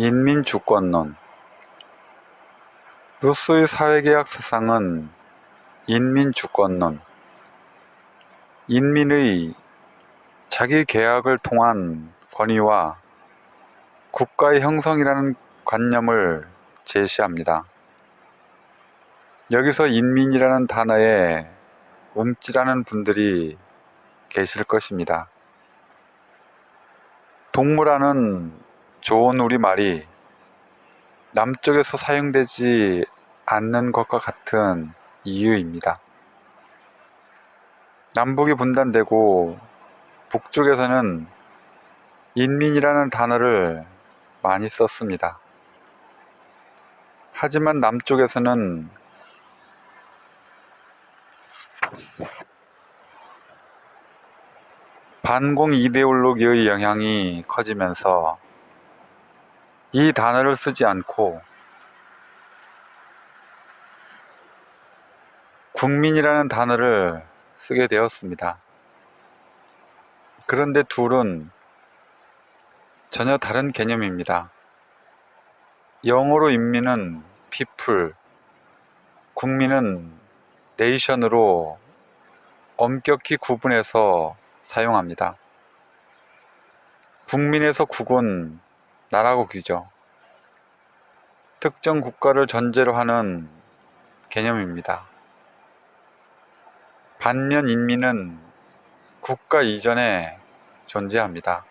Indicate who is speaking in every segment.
Speaker 1: 인민주권론 루소의 사회계약 사상은 인민주권론, 인민의 자기 계약을 통한 권위와 국가의 형성이라는 관념을 제시합니다. 여기서 인민이라는 단어에 움찔하는 분들이 계실 것입니다. 동무라는 좋은 우리말이 남쪽에서 사용되지 않는 것과 같은 이유입니다. 남북이 분단되고 북쪽에서는 인민이라는 단어를 많이 썼습니다. 하지만 남쪽에서는 반공 이데올로기의 영향이 커지면서 이 단어를 쓰지 않고 국민이라는 단어를 쓰게 되었습니다. 그런데 둘은 전혀 다른 개념입니다. 영어로 인민은 people, 국민은 nation으로 엄격히 구분해서 사용합니다. 국민에서 국은 나라국이죠. 특정 국가를 전제로 하는 개념입니다. 반면 인민은 국가 이전에 존재합니다.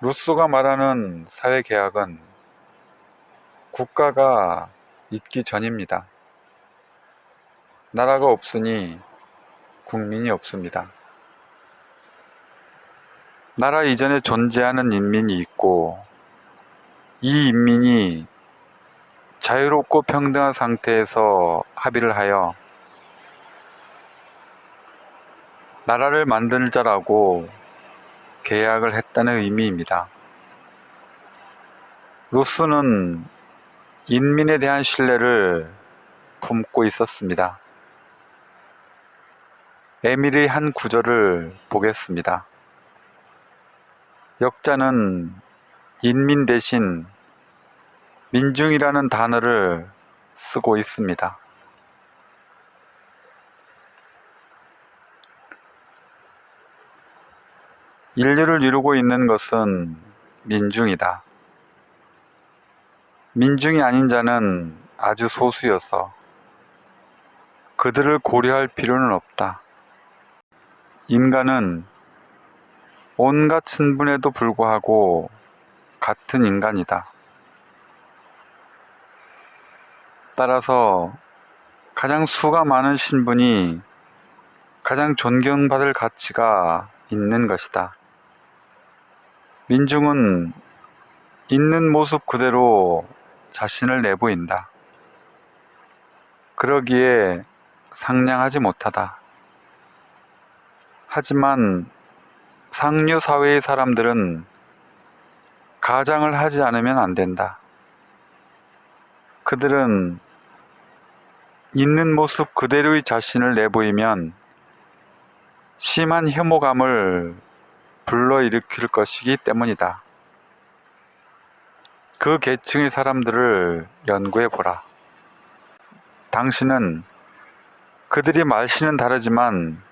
Speaker 1: 루소가 말하는 사회 계약은 국가가 있기 전입니다. 나라가 없으니 국민이 없습니다. 나라 이전에 존재하는 인민이 있고 이 인민이 자유롭고 평등한 상태에서 합의를 하여 나라를 만들자라고 계약을 했다는 의미입니다. 루스는 인민에 대한 신뢰를 품고 있었습니다. 에밀의 한 구절을 보겠습니다. 역자는 인민 대신 민중이라는 단어를 쓰고 있습니다. 인류를 이루고 있는 것은 민중이다. 민중이 아닌 자는 아주 소수여서 그들을 고려할 필요는 없다. 인간은 온갖 신분에도 불구하고 같은 인간이다. 따라서 가장 수가 많은 신분이 가장 존경받을 가치가 있는 것이다. 민중은 있는 모습 그대로 자신을 내보인다. 그러기에 상냥하지 못하다. 하지만 상류 사회의 사람들은 가장을 하지 않으면 안 된다. 그들은 있는 모습 그대로의 자신을 내보이면 심한 혐오감을 불러일으킬 것이기 때문이다. 그 계층의 사람들을 연구해 보라. 당신은 그들이 말씨는 다르지만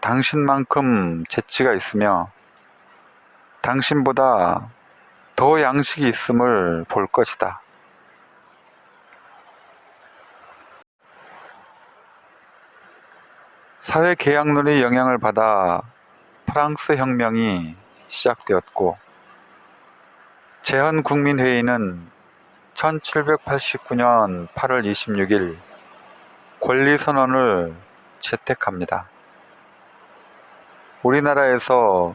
Speaker 1: 당신만큼 재치가 있으며 당신보다 더 양식이 있음을 볼 것이다. 사회 계약론의 영향을 받아 프랑스 혁명이 시작되었고 제헌국민회의는 1789년 8월 26일 권리선언을 채택합니다. 우리나라에서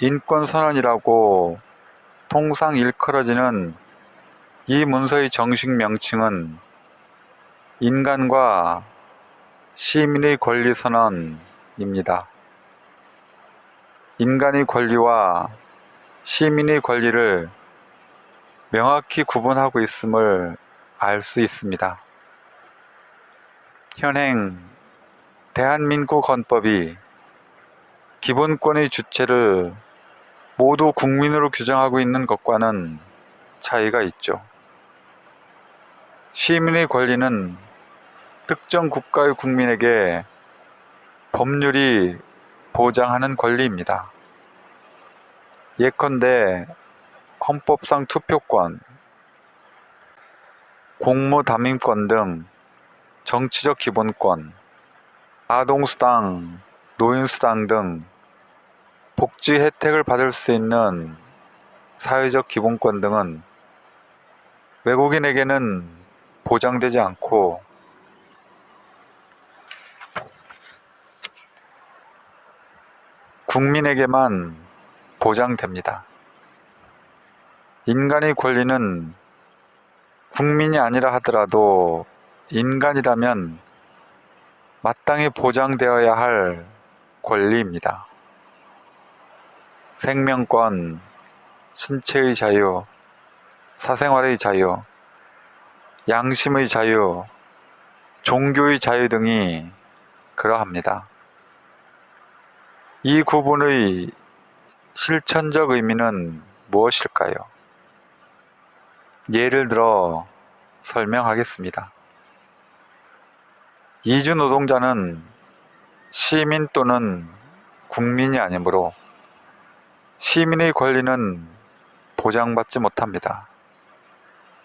Speaker 1: 인권선언이라고 통상 일컬어지는 이 문서의 정식 명칭은 인간과 시민의 권리 선언입니다. 인간의 권리와 시민의 권리를 명확히 구분하고 있음을 알 수 있습니다. 현행 대한민국 헌법이 기본권의 주체를 모두 국민으로 규정하고 있는 것과는 차이가 있죠. 시민의 권리는 특정 국가의 국민에게 법률이 보장하는 권리입니다. 예컨대 헌법상 투표권, 공무 담임권 등 정치적 기본권, 아동수당, 노인수당 등 복지 혜택을 받을 수 있는 사회적 기본권 등은 외국인에게는 보장되지 않고 국민에게만 보장됩니다. 인간의 권리는 국민이 아니라 하더라도 인간이라면 마땅히 보장되어야 할 권리입니다. 생명권, 신체의 자유, 사생활의 자유, 양심의 자유, 종교의 자유 등이 그러합니다. 이 구분의 실천적 의미는 무엇일까요? 예를 들어 설명하겠습니다. 이주 노동자는 시민 또는 국민이 아니므로 시민의 권리는 보장받지 못합니다.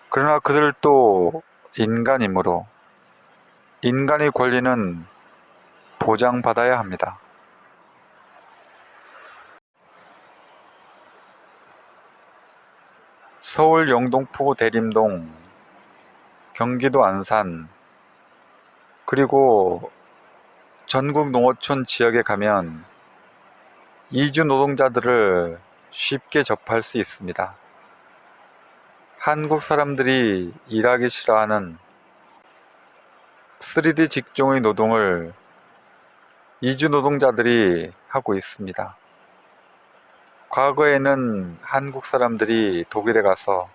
Speaker 1: 그러나 그들도 인간이므로 인간의 권리는 보장받아야 합니다. 서울 영등포구 대림동, 경기도 안산, 그리고 전국 농어촌 지역에 가면 이주 노동자들을 쉽게 접할 수 있습니다. 한국 사람들이 일하기 싫어하는 3D 직종의 노동을 이주 노동자들이 하고 있습니다. 과거에는 한국 사람들이 독일에 가서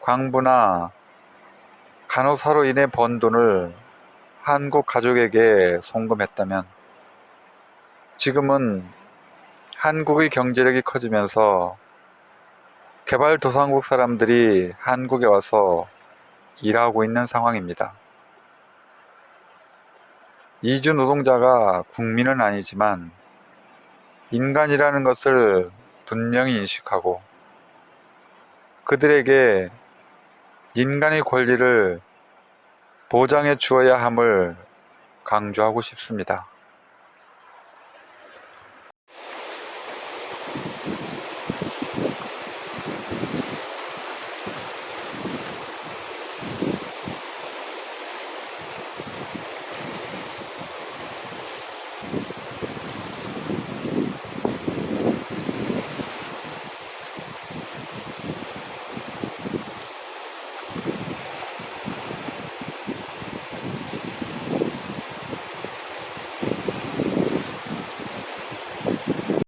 Speaker 1: 광부나 간호사로 인해 번 돈을 한국 가족에게 송금했다면 지금은 한국의 경제력이 커지면서 개발도상국 사람들이 한국에 와서 일하고 있는 상황입니다. 이주 노동자가 국민은 아니지만 인간이라는 것을 분명히 인식하고 그들에게 인간의 권리를 보장해 주어야 함을 강조하고 싶습니다.